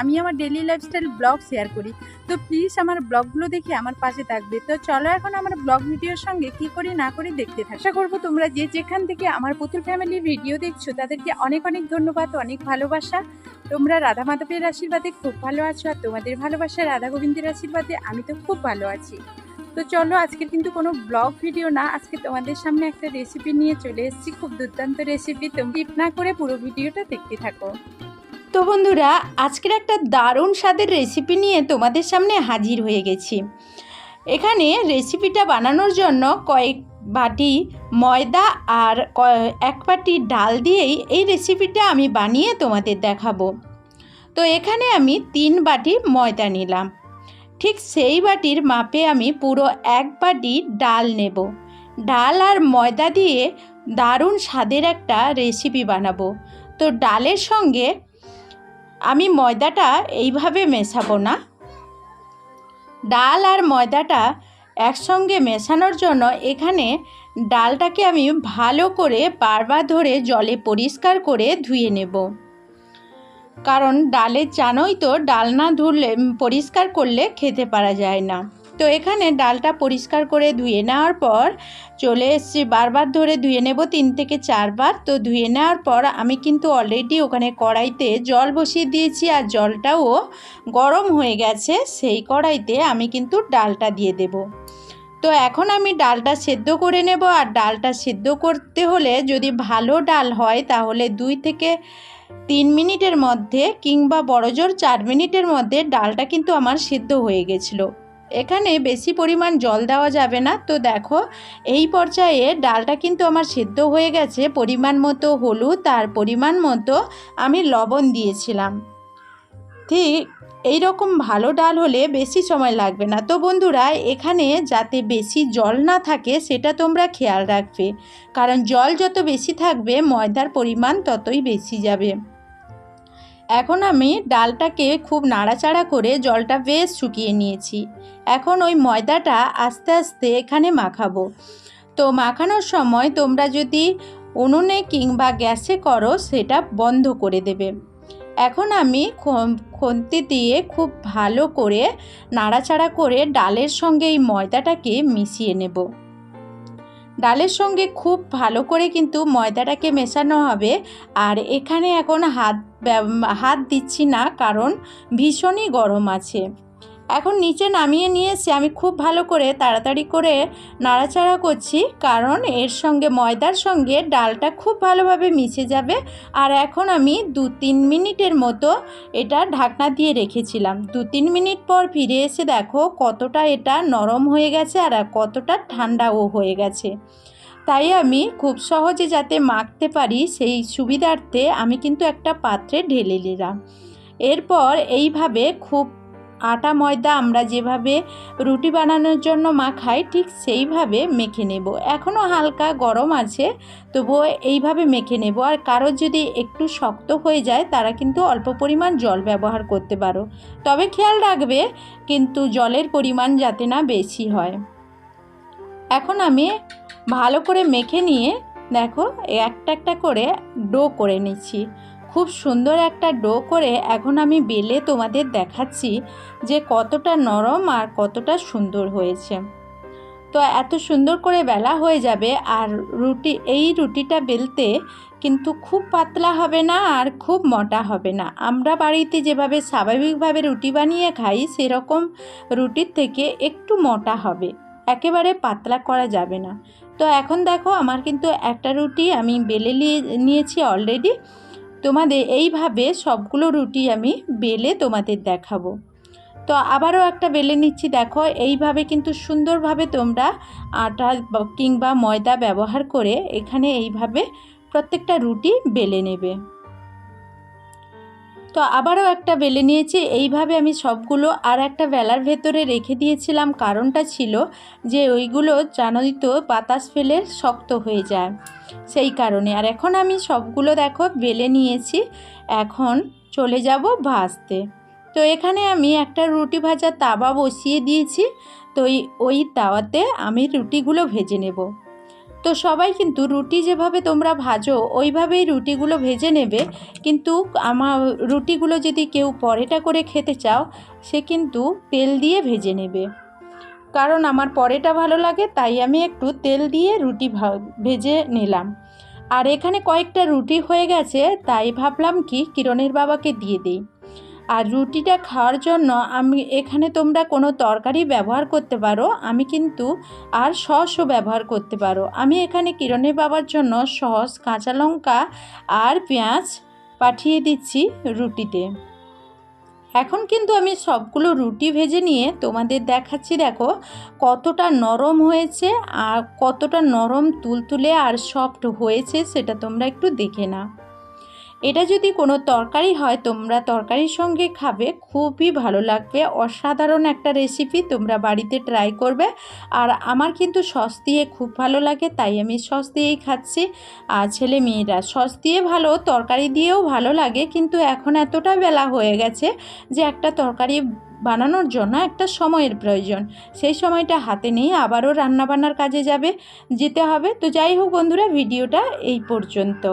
আমি আমার daily lifestyle blog share করি। তো প্লিজ আমার ব্লগগুলো দেখে আমার পাশে থাকবে। তো চলো এখন আমার ব্লগ ভিডিওর সঙ্গে কি করি না করি দেখতে থাক। আশা করব তোমরা যে যেখান থেকে আমার পুতুল ফ্যামিলি ভিডিও দেখছ, তাদেরকে অনেক অনেক ধন্যবাদ, অনেক ভালোবাসা। তোমরা রাধা মাধবের আশীর্বাদে খুব ভালো আছো আর তোমাদের ভালোবাসা রাধা গোবিন্দের আশীর্বাদে আমি তো খুব ভালো আছি। তো চলো আজকে কিন্তু কোনো ব্লগ ভিডিও না, আজকে তোমাদের সামনে একটা রেসিপি নিয়ে চলে এসেছি, খুব দুর্দান্ত রেসিপি তুমি টিপ না করে পুরো ভিডিওটা দেখতে থাকো। তো বন্ধুরা, আজকের একটা দারুণ স্বাদের রেসিপি নিয়ে তোমাদের সামনে হাজির হয়ে গেছি। এখানে রেসিপিটা বানানোর জন্য কয়েক বাটি ময়দা আর এক বাটি ডাল দিয়েই এই রেসিপিটা আমি বানিয়ে তোমাদের দেখাবো। তো এখানে আমি তিন বাটি ময়দা নিলাম। ঠিক সেই বাটির মাপে আমি পুরো এক বাটি ডাল নেব। ডাল আর ময়দা দিয়ে দারুণ স্বাদের একটা রেসিপি বানাবো। তো ডালের সঙ্গে আমি ময়দাটা এইভাবে মেশাবো না। ডাল আর ময়দাটা একসঙ্গে মেশানোর জন্য এখানে ডালটাকে আমি ভালো করে বারবার ধরে জলে পরিষ্কার করে ধুয়ে নেব। কারণ ডালের জানোই তো ডাল না ধুলে পরিষ্কার করলে খেতে পারা যায় না। তো এখানে ডালটা পরিষ্কার করে ধুয়ে নেওয়ার পর চলে এসছি, বারবার ধরে ধুয়ে নেব, তিন থেকে চারবার। তো ধুয়ে নেওয়ার পর আমি কিন্তু অলরেডি ওখানে কড়াইতে জল বসিয়ে দিয়েছি আর জলটাও গরম হয়ে গেছে, সেই কড়াইতে আমি কিন্তু ডালটা দিয়ে দেব। তো এখন আমি ডালটা সেদ্ধ করে নেব আর ডালটা সেদ্ধ করতে হলে যদি ভালো ডাল হয় তাহলে দুই থেকে তিন মিনিটের মধ্যে কিংবা বড়জোর চার মিনিটের মধ্যে ডালটা কিন্তু আমার সেদ্ধ হয়ে গেছিল। এখানে বেশি পরিমাণ জল দেওয়া যাবে না। তো দেখো, এই পর্যায়ে ডালটা কিন্তু আমার সেদ্ধ হয়ে গেছে, পরিমাণ মতো হলুদ আর পরিমাণ মতো আমি লবণ দিয়েছিলাম। ঠিক এই রকম ভালো ডাল হলে বেশি সময় লাগবে না। তো বন্ধুরা, এখানে যাতে বেশি জল না থাকে, সেটা তোমরা খেয়াল রাখবে। কারণ জল যত বেশি থাকবে, ময়দার পরিমাণ ততই বেশি যাবে। এখন আমি ডালটাকে খুব নাড়াচাড়া করে জলটা বেশ শুকিয়ে নিয়েছি। এখন ওই ময়দাটা আস্তে আস্তে এখানে মাখাবো। তো মাখানোর সময় তোমরা যদি উনুনে কিংবা গ্যাসে করো, সেটা বন্ধ করে দেবে। এখন আমি খুন্তি দিয়ে খুব ভালো করে নাড়াচাড়া করে ডালের সঙ্গে এই ময়দাটাকে মিশিয়ে নেব। ডালের সঙ্গে খুব ভালো করে কিন্তু ময়দাটাকে মেশানো হবে। আর এখানে এখন হাত হাত দিচ্ছি না, কারণ ভীষণই গরম আছে। এখন নিচে নামিয়ে নিয়ে এসে আমি খুব ভালো করে তাড়াতাড়ি করে নাড়াচাড়া করছি, কারণ এর সঙ্গে ময়দার সঙ্গে ডালটা খুব ভালোভাবে মিশে যাবে। আর এখন আমি দু তিন মিনিটের মতো এটা ঢাকনা দিয়ে রেখেছিলাম। দু তিন মিনিট পর ফিরে এসে দেখো কতটা এটা নরম হয়ে গেছে আর কতটা ঠান্ডাও হয়ে গেছে। তাই আমি খুব সহজে যাতে মাখতে পারি সেই সুবিধার্থে আমি কিন্তু একটা পাত্রে ঢেলে নিলাম। এরপর এইভাবে খুব আটা, ময়দা আমরা যেভাবে রুটি বানানোর জন্য মাখাই, ঠিক সেইভাবে মেখে নেব। এখনও হালকা গরম আছে, তবুও এইভাবে মেখে নেব। আর কারোর যদি একটু শক্ত হয়ে যায়, তারা কিন্তু অল্প পরিমাণ জল ব্যবহার করতে পারো। তবে খেয়াল রাখবে, কিন্তু জলের পরিমাণ যাতে না বেশি হয়। এখন আমি ভালো করে মেখে নিয়ে, দেখো, একটা একটা করে ডো করে নিচ্ছি। খুব সুন্দর একটা ডো করে এখন আমি বেলে তোমাদের দেখাচ্ছি যে কতটা নরম আর কতটা সুন্দর হয়েছে। তো এত সুন্দর করে বেলা হয়ে যাবে আর রুটি, এই রুটিটা বেলতে কিন্তু খুব পাতলা হবে না আর খুব মোটা হবে না। আমরা বাড়িতে যেভাবে স্বাভাবিকভাবে রুটি বানিয়ে খাই, সেরকম রুটির থেকে একটু মোটা হবে। একেবারে পাতলা করা যাবে না। তো এখন দেখো, আমার কিন্তু একটা রুটি আমি বেলে নিয়ে, নিয়েছি অলরেডি তোমাদের এইভাবে সবগুলো রুটি আমি বেলে তোমাদের দেখাবো। তো আবারও একটা বেলে নিচ্ছি, দেখো এইভাবে কিন্তু সুন্দরভাবে তোমরা আটা কিংবা ময়দা ব্যবহার করে এখানে এইভাবে প্রত্যেকটা রুটি বেলে নেবে। তো আবারও একটা বেলে নিয়েছি। এইভাবে আমি সবগুলো আর একটা বেলার ভেতরে রেখে দিয়েছিলাম। কারণটা ছিল যে ওইগুলো জানোই তো বাতাস ফেলে শক্ত হয়ে যায়। সেই কারণে। আর এখন আমি সবগুলো দেখো বেলে নিয়েছি। এখন চলে যাব ভাজতে। তো এখানে আমি একটা রুটি ভাজার তাওয়া বসিয়ে দিয়েছি। তো ওই তাওয়াতে আমি রুটিগুলো ভেজে নেব। তো সবাই কিন্তু রুটি যেভাবে তোমরা ভাজো, ওইভাবেই রুটিগুলো ভেজে নেবে। কিন্তু আমার রুটিগুলো যদি কেউ পরেটা করে খেতে চাও, সে কিন্তু তেল দিয়ে ভেজে নেবে। কারণ আমার পরেটা ভালো লাগে, তাই আমি একটু তেল দিয়ে রুটি ভেজে নিলাম। আর এখানে কয়েকটা রুটি হয়ে গেছে, তাই ভাবলাম কি, কিরণের বাবাকে দিয়ে দিই। আর রুটিটা খাওয়ার জন্য আমি এখানে তোমরা কোনো তরকারি ব্যবহার করতে পারো, আমি কিন্তু আর সসও ব্যবহার করতে পারো। আমি এখানে কিরণের বাবার জন্য সস, কাঁচা লঙ্কা আর পেঁয়াজ পাঠিয়ে দিচ্ছি রুটিতে। এখন কিন্তু আমি সবগুলো রুটি ভেজে নিয়ে তোমাদের দেখাচ্ছি, দেখো কতটা নরম হয়েছে আর কতটা নরম তুলতুলে আর সফট হয়েছে সেটা তোমরা একটু দেখে না এটা যদি কোনো তরকারি হয়, তোমরা তরকারির সঙ্গে খাবে। খুবই ভালো লাগবে। অসাধারণ একটা রেসিপি তোমরা বাড়িতে ট্রাই করবে। আর আমার কিন্তু সস দিয়ে খুব ভালো লাগে, তাই আমি সস দিয়েই খাচ্ছি। আর ছেলে মেয়েরা, সস দিয়ে ভালো, তরকারি দিয়েও ভালো লাগে, কিন্তু এখন এতটা বেলা হয়ে গেছে যে একটা তরকারি বানানোর জন্য একটা সময়ের প্রয়োজন। সেই সময়টা হাতে নিয়ে আবারও রান্নাবান্নার কাজে যাবে, যেতে হবে। তো যাই হোক বন্ধুরা, ভিডিওটা এই পর্যন্ত।